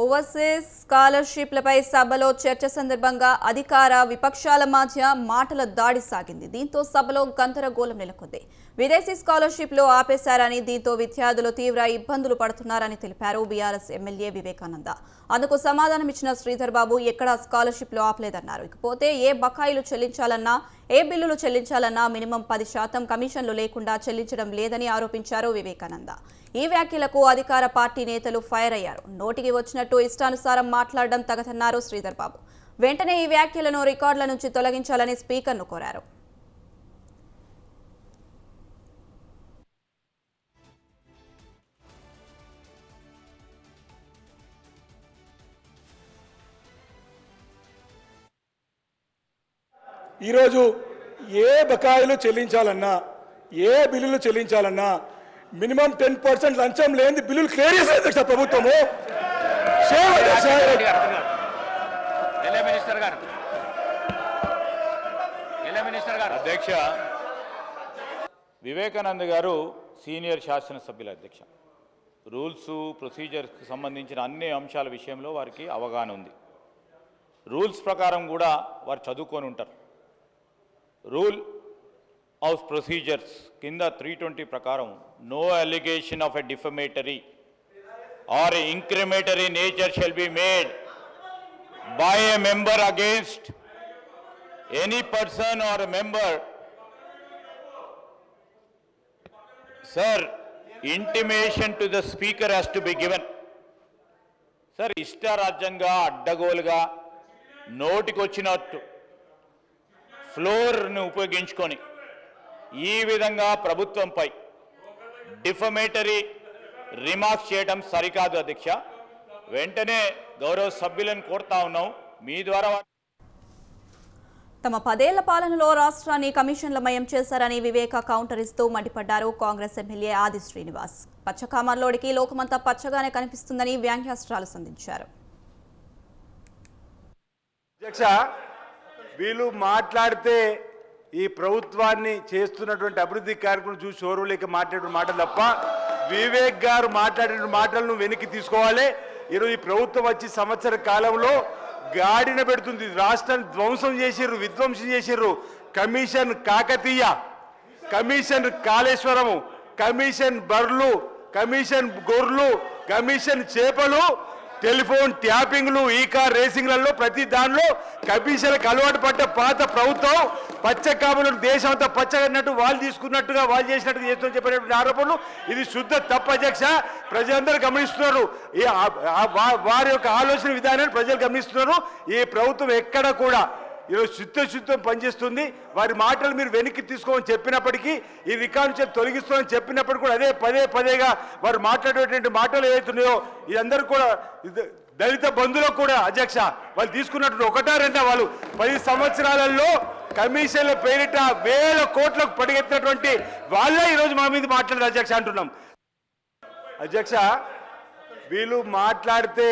Overseas స్కాలర్షిప్లపై సభలో చర్చ సందర్భంగా అధికార విపక్షాల మధ్య మాటల దాడి సాగింది. దీంతో సభలో గందరగోళం నెలకొంది. విదేశీ స్కాలర్షిప్లు ఆపేశారని దీంతో విద్యార్థులు తీవ్ర ఇబ్బందులు పడుతున్నారని తెలిపారు బీఆర్ఎస్ ఎమ్మెల్యే వివేకానంద. అందుకు సమాధానం ఇచ్చిన శ్రీధర్ బాబు ఎక్కడా స్కాలర్షిప్లు ఆపలేదన్నారు. ఇకపోతే ఏ బకాయిలు చెల్లించాలన్నా ఏ బిల్లులు చెల్లించాలన్నా మినిమం పది శాతం కమిషన్లు లేకుండా చెల్లించడం లేదని ఆరోపించారు వివేకానంద. ఈ వ్యాఖ్యలకు అధికార పార్టీ నేతలు ఫైర్ అయ్యారు. నోటికి వచ్చినట్టు ఇష్టానుసారం మాట్లాడడం తగదన్నారు శ్రీధర్ బాబు. వెంటనే ఈ వ్యాఖ్యలను రికార్డుల నుంచి తొలగించాలని స్పీకర్ను కోరారు. ఈరోజు ఏ బకాయిలు చెల్లించాలన్నా ఏ బిల్లులు చెల్లించాలన్నా మినిమం టెన్ పర్సెంట్ లంచం లేని బిల్లులు క్లియర్ చేసేది ప్రభుత్వము? మినిస్టర్ గారు. మినిస్టర్ గారు. అధ్యక్ష వివేకానంద్ గారు సీనియర్ శాసనసభ్యుల అధ్యక్ష. రూల్స్ ప్రొసీజర్స్కి సంబంధించిన అన్ని అంశాల విషయంలో వారికి అవగాహన ఉంది. రూల్స్ ప్రకారం కూడా వారు చదువుకొని ఉంటారు. రూల్ ఆఫ్ ప్రొసీజర్స్ కింద త్రీ ట్వంటీ ప్రకారం no allegation of a defamatory or incriminatory nature shall be made by a member against any person or a member. Sir, intimation to the speaker has to be given. Sir ఇష్టారాజ్యంగా అడ్డగోలుగా నోటికొచ్చినట్టు ఫ్లోర్ను ఉపయోగించుకొని ఈ విధంగా ప్రభుత్వంపై defamatory remarks చేయడం సరికాదు అధ్యక్ష. వెంటనే గౌరవ సభ్యులను కోరుతా ఉన్నాం. మీ ద్వారా తమ పదేళ్ళ పాలనలో రాష్ట్రాన్ని కమిషన్లమయం చేశారని వివేక కౌంటర్ ఇస్తూ మండిపడ్డారు కాంగ్రెస్ ఎమ్మెల్యే ఆది శ్రీనివాస్. పచ్చకామర్లోడికి లోకమంతా పచ్చగానే కనిపిస్తుందని వ్యాంగ్యాస్త్రాలు సంధించారు. అధ్యక్ష వీళ్ళు మాట్లాడితే ఈ ప్రభుత్వాన్ని చేస్తున్నటువంటి అభివృద్ధి కార్యక్రమం చూసి ఓర్వలేక మాట్లాడిన మాటలు తప్ప వివేక్ గారు మాట్లాడిన మాటలను వెనక్కి తీసుకోవాలి. ఈరోజు ఈ ప్రభుత్వం వచ్చి సంవత్సర కాలంలో గాడిన పెడుతుంది. రాష్ట్రాన్ని ధ్వంసం చేసిర్రు విధ్వంసం చేసిర్రు. Commission Kakatiya commission Kaleshwaram commission బర్లు కమిషన్ గొర్రెలు కమిషన్ చేపలు టెలిఫోన్ ట్యాపింగ్లు ఈ కార్ రేసింగ్లలో ప్రతి దానిలో కమిషన్లకు అలవాటు పడ్డ పాత ప్రభుత్వం పచ్చ కాపులను దేశం అంతా పచ్చగన్నట్టు వాళ్ళు తీసుకున్నట్టుగా వాళ్ళు చేసినట్టుగా చేస్తుందని చెప్పినటువంటి ఆరోపణలు. ఇది శుద్ధ తప్ప అధ్యక్ష. ప్రజలందరూ గమనిస్తున్నారు. ఈ వారి యొక్క ఆలోచన విధానాన్ని ప్రజలు గమనిస్తున్నారు. ఈ ప్రభుత్వం ఎక్కడ కూడా ఈరోజు చిత్తశుద్ధం పనిచేస్తుంది. వారి మాటలు మీరు వెనక్కి తీసుకోమని చెప్పినప్పటికీ ఈ రికార్డు చెప్పి తొలగిస్తామని చెప్పినప్పటికీ కూడా అదే పదే పదేగా వారు మాట్లాడేటువంటి మాటలు ఏవైతున్నాయో ఇదందరూ కూడా దళిత బంధువులకు కూడా అధ్యక్ష వాళ్ళు తీసుకున్నటువంటి ఒకటా రెండా వాళ్ళు పది సంవత్సరాలలో కమిషన్ల పేరిట వేల కోట్లకు పడిగెత్తినటువంటి వాళ్ళే ఈరోజు మా మీద మాట్లాడారు అధ్యక్ష అంటున్నాం. అధ్యక్ష వీళ్ళు మాట్లాడితే